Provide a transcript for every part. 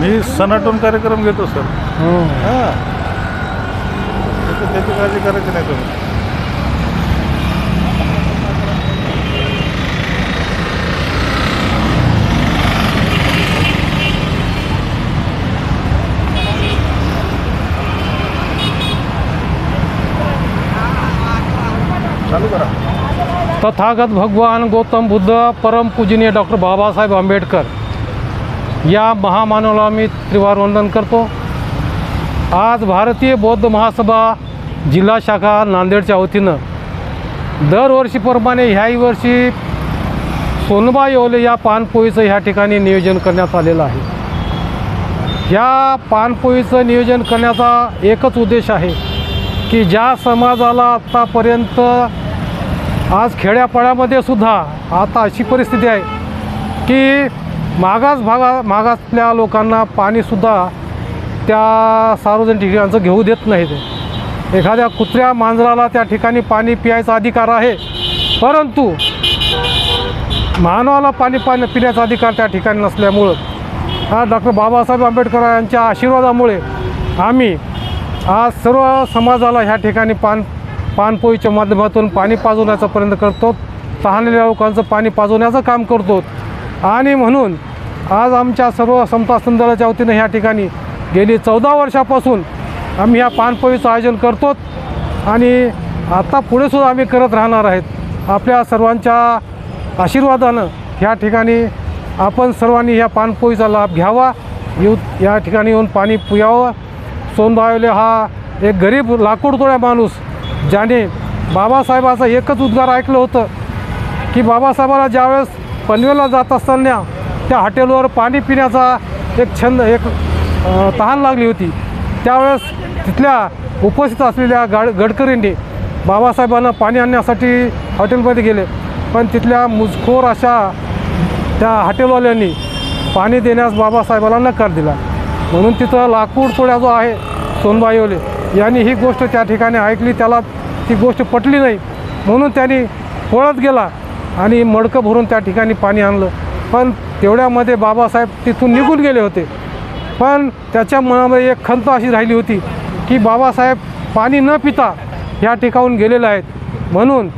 मी सनाटन कार्यक्रम घेतो सर. हां. त्याची त्याची काळजी करायची नाही तुम्ही. चालू करा. तथागत भगवान गौतम बुद्ध परम पूजनीय डॉक्टर बाबासाहेब आंबेडकर. या महामानवाला मी त्रिवार वंदन करतो. आज भारतीय बौद्ध महासभा जिल्हा शाखा नांदेडच्या वतीनं दरवर्षीप्रमाणे ह्याही वर्षी सोनबा येवले या पानपोळीचं ह्या ठिकाणी नियोजन करण्यात आलेलं आहे. ह्या पानपोळीचं नियोजन करण्याचा एकच उद्देश आहे की ज्या समाजाला आत्तापर्यंत आज खेड्यापाड्यामध्ये सुद्धा आता अशी परिस्थिती आहे की मागास भागा मागासल्या लोकांना पाणीसुद्धा त्या सार्वजनिक ठिकाणचं घेऊ देत नाहीत. एखाद्या कुत्र्या मांजराला त्या ठिकाणी पाणी पियायचा अधिकार आहे परंतु मानवाला पाणी पाणी पिण्याचा अधिकार त्या ठिकाणी नसल्यामुळं हा डॉक्टर बाबासाहेब आंबेडकर यांच्या आशीर्वादामुळे आम्ही आज सर्व समाजाला ह्या ठिकाणी पान पानपोईच्या माध्यमातून पाणी पाजवण्याचा प्रयत्न करतो. तहानलेल्या लोकांचं पाणी पाजवण्याचं काम करतो. आणि म्हणून आज आमच्या सर्व समता संदलाच्या वतीनं ह्या ठिकाणी गेली चौदा वर्षापासून आम्ही ह्या पानपोईचं आयोजन करतो. आणि आता पुढे सुद्धा आम्ही करत राहणार आहेत. आपल्या सर्वांच्या आशीर्वादानं ह्या ठिकाणी आपण सर्वांनी ह्या पानपोईचा लाभ घ्यावा. येऊ या ठिकाणी येऊन पाणी पुयावं. सोनबावले हा एक गरीब लाकूड तोड्या माणूस ज्याने बाबासाहेबाचं एकच उद्गार ऐकलं होतं की बाबासाहेबाला ज्यावेळेस पनवेलला जात असताना त्या हॉटेलवर पाणी पिण्याचा एक छंद एक तहान लागली होती. त्यावेळेस तिथल्या उपस्थित असलेल्या गाड गडकरींनी बाबासाहेबांना पाणी आणण्यासाठी हॉटेलमध्ये गेले. पण तिथल्या मुजखोर अशा त्या हॉटेलवाल्यांनी पाणी देण्यास बाबासाहेबाला नकार दिला. म्हणून तिथं लाकूड तोड्या जो आहे सोनबाईवले यांनी ही गोष्ट त्या ठिकाणी ऐकली त्याला ती गोष्ट पटली नाही. म्हणून त्यांनी पळत गेला आणि मडकं भरून त्या ठिकाणी पाणी आणलं. पण तेवढ्यामध्ये बाबासाहेब तिथून निघून गेले होते. पण त्याच्या मनामध्ये एक खंत अशी राहिली होती की बाबासाहेब पाणी न पिता ह्या ठिकाणून गेलेले आहेत. म्हणून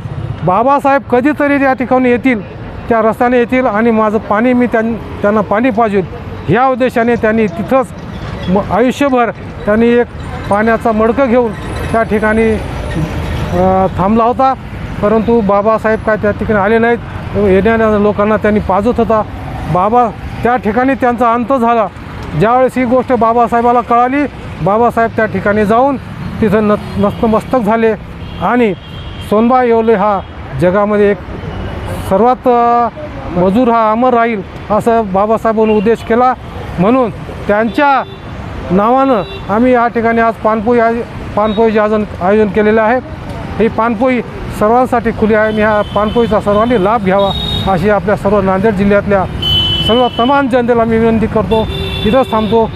बाबासाहेब कधीतरी त्या ठिकाणी येतील त्या रस्त्याने येतील आणि माझं पाणी मी त्यां त्यांना पाणी पाहिजे ह्या उद्देशाने त्यांनी तिथंच म आयुष्यभर त्यांनी एक पाण्याचा मडकं घेऊन त्या ठिकाणी थांबला होता. परंतु बाबासाहेब काय त्या ठिकाणी आले नाहीत. येणाऱ्या लोकांना त्यांनी पाजत होता. बाबा त्या ठिकाणी त्यांचा अंत झाला. ज्यावेळेस ही गोष्ट बाबासाहेबाला कळाली बाबासाहेब त्या ठिकाणी जाऊन तिथं न नतमस्तक झाले. आणि सोनबा येवले हा जगामध्ये एक सर्वात मजूर हा अमर राहील असं बाबासाहेबांनी उद्देश केला. म्हणून त्यांच्या नावानं आम्ही या ठिकाणी आज पानपोई आय पानपोईचे आयोजन आयोजन केलेलं आहे. ही पानपोई सर्वांसाठी खुली आहे. आणि ह्या पानपोईचा सर्वांनी लाभ घ्यावा अशी आपल्या सर्व नांदेड जिल्ह्यातल्या सर्व तमाम जनतेला मी विनंती करतो. इथंच थांबतो.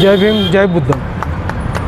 जय भीम जय बुद्ध.